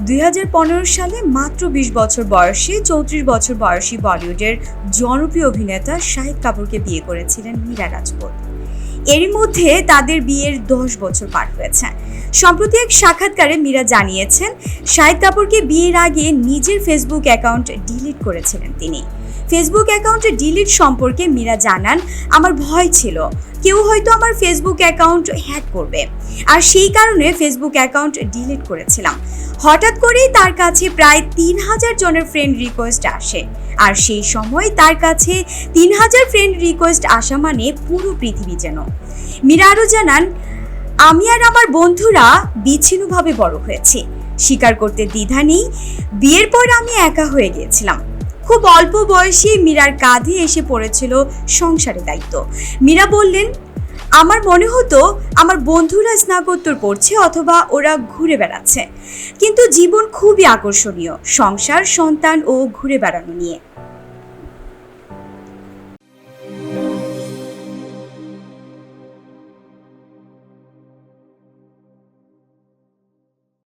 দুই হাজার পনেরো সালে মাত্র বিশ বছর বয়সে চৌত্রিশ বছর বয়সী বলিউডের জনপ্রিয় অভিনেতা শাহিদ কাপুরকে বিয়ে করেছিলেন মীরা রাজপুত। এরই মধ্যে তাদের বিয়ের দশ বছর পার হয়েছে। সম্প্রতি এক সাক্ষাৎকারে মীরা জানিয়েছেন, শাহিদ কাপুরকে বিয়ের আগে নিজের ফেসবুক অ্যাকাউন্ট ডিলিট করেছিলেন তিনি। ফেসবুক অ্যাকাউন্টে ডিলিট সম্পর্কে মীরা জানান, আমার ভয় ছিল। কেউ হয়তো আমার ফেসবুক অ্যাকাউন্ট হ্যাক করবে। আর সেই কারণে ফেসবুক অ্যাকাউন্ট ডিলিট করেছিলাম। হঠাৎ করেই তার কাছে প্রায় তিন হাজার জনের ফ্রেন্ড রিকোয়েস্ট আসে। আর সেই সময় তার কাছে তিন হাজার ফ্রেন্ড রিকোয়েস্ট আসা মানে পুরো পৃথিবী যেন। মীরা আরও জানান, আমি আর আমার বন্ধুরা বিচ্ছিন্নভাবে বড় হয়েছি। স্বীকার করতে দ্বিধা নেই। বিয়ের পর আমি একা হয়ে গিয়েছিলাম। খুব অল্প বয়সে মীরার কাঁধে এসে পড়েছিল সংসারের দায়িত্ব। মীরা বললেন আমার মনে হতো আমার বন্ধুরা স্নাতকোত্তর পড়ছে অথবা ওরা ঘুরে বেড়াচ্ছে। কিন্তু জীবন খুবই আকর্ষণীয়, সংসার, সন্তান ও ঘুরে বেড়ানো নিয়ে।